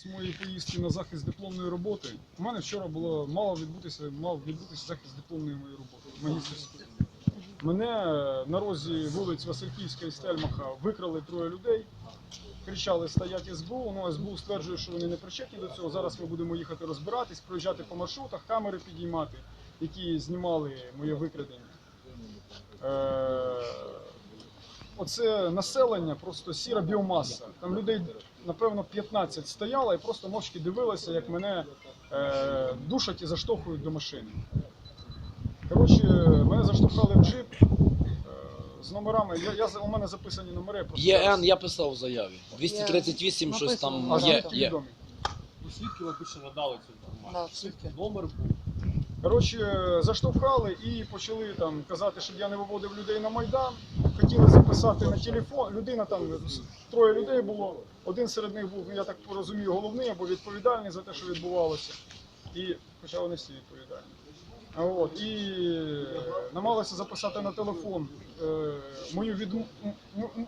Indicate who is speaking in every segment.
Speaker 1: З моєї поїздки на захист дипломної роботи у мене вчора було мало відбутися, мав відбутися захист дипломної моєї роботи. Магістерської. Мене на розі вулиць Васильківська і Стельмаха викрали троє людей. Кричали стоять СБУ. Ну СБУ стверджує, що вони не причетні до цього. Зараз ми будемо їхати розбиратись, проїжджати по маршрутах, камери підіймати, які знімали моє викрадення. Е, оце населення просто сіра біомаса. Там людей, напевно, 15 стояло і просто мовчки дивилися, як мене е, душать і заштовхують до машини. Коротше, мене заштовхали в джип е, з номерами. Я, я, у мене записані номери. я просто
Speaker 2: ЄН я писав в заяві. 238, щось там є. є.
Speaker 1: відомі?
Speaker 3: Ну, свідки ви більше надали цю інформацію.
Speaker 4: Да, свідки.
Speaker 3: Номер був.
Speaker 1: Коротше, заштовхали і почали там казати, щоб я не виводив людей на Майдан. Хотіли записати на телефон. Людина там троє людей було. Один серед них був, я так розумію, головний або відповідальний за те, що відбувалося. І хоча вони всі відповідальні. От, і намагалися записати на телефон е, мою від...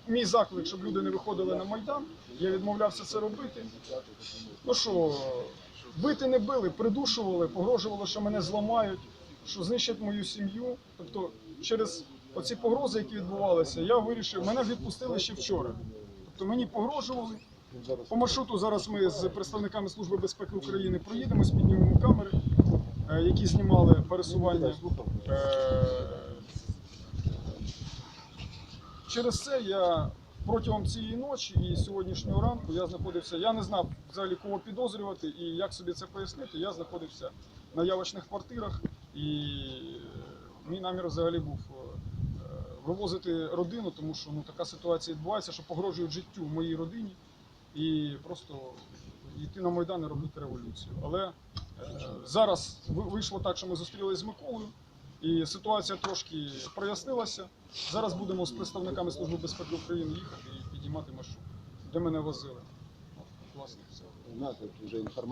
Speaker 1: мій заклик, щоб люди не виходили на Майдан. Я відмовлявся це робити. Ну що, бити не били, придушували, погрожували, що мене зламають, що знищать мою сім'ю. Тобто, через оці погрози, які відбувалися, я вирішив, мене відпустили ще вчора. Тобто мені погрожували. По маршруту зараз ми з представниками Служби безпеки України проїдемось, піднімемо камери, е, які знімали пересування. Е, Через це я протягом цієї ночі і сьогоднішнього ранку я знаходився. Я не знав взагалі кого підозрювати і як собі це пояснити. Я знаходився на явочних квартирах, і е, мій намір взагалі був вивозити родину, тому що ну така ситуація відбувається, що погрожують життю моїй родині, і просто йти на майдан і робити революцію. Але е, зараз вийшло так, що ми зустрілися з Миколою. І ситуація трошки прояснилася. Зараз будемо з представниками Служби безпеки України їхати і підіймати маршрут, де мене возили. Власне, все.
Speaker 5: У уже информация.